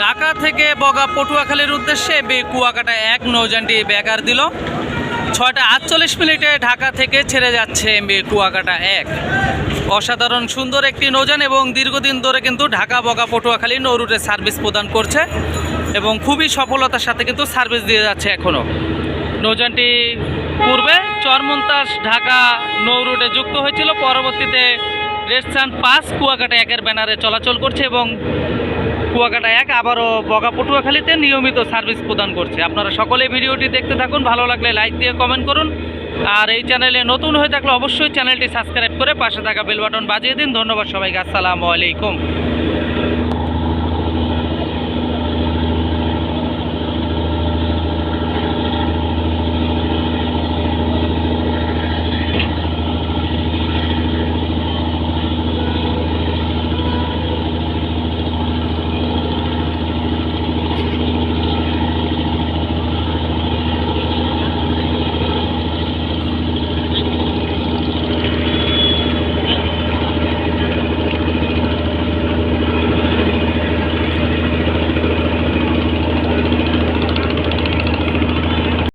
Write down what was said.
ঢাকা থেকে বগা পটুয়াখালীর উদ্দেশ্যে কুয়াকাটা এক নৌযানটি বেকার দিল। ছয়টা আটচল্লিশ মিনিটে ঢাকা থেকে ছেড়ে যাচ্ছে এমবি কুয়াকাটা এক। অসাধারণ সুন্দর একটি নৌযান এবং দীর্ঘদিন ধরে কিন্তু ঢাকা বগা পটুয়াখালী নৌ রুটে সার্ভিস প্রদান করছে এবং খুবই সফলতার সাথে কিন্তু সার্ভিস দিয়ে যাচ্ছে এখনও নৌযানটি পূর্বে চরমন্তাস ঢাকা নৌ রুটে যুক্ত হয়েছিল। পরবর্তীতে রেস্টুরেন্ট পাস কুয়াকাটা একের ব্যানারে চলাচল করছে এবং কুয়াকাটা এক, আবারও বগা পটুয়াখালীতে নিয়মিত সার্ভিস প্রদান করছে। আপনারা সকলে ভিডিওটি দেখতে থাকুন, ভালো লাগলে লাইক দিয়ে কমেন্ট করুন। আর এই চ্যানেলে নতুন হয়ে থাকলে অবশ্যই চ্যানেলটি সাবস্ক্রাইব করে পাশে থাকা বেল বাটন বাজিয়ে দিন। ধন্যবাদ সবাইকে, আসসালামু আলাইকুম।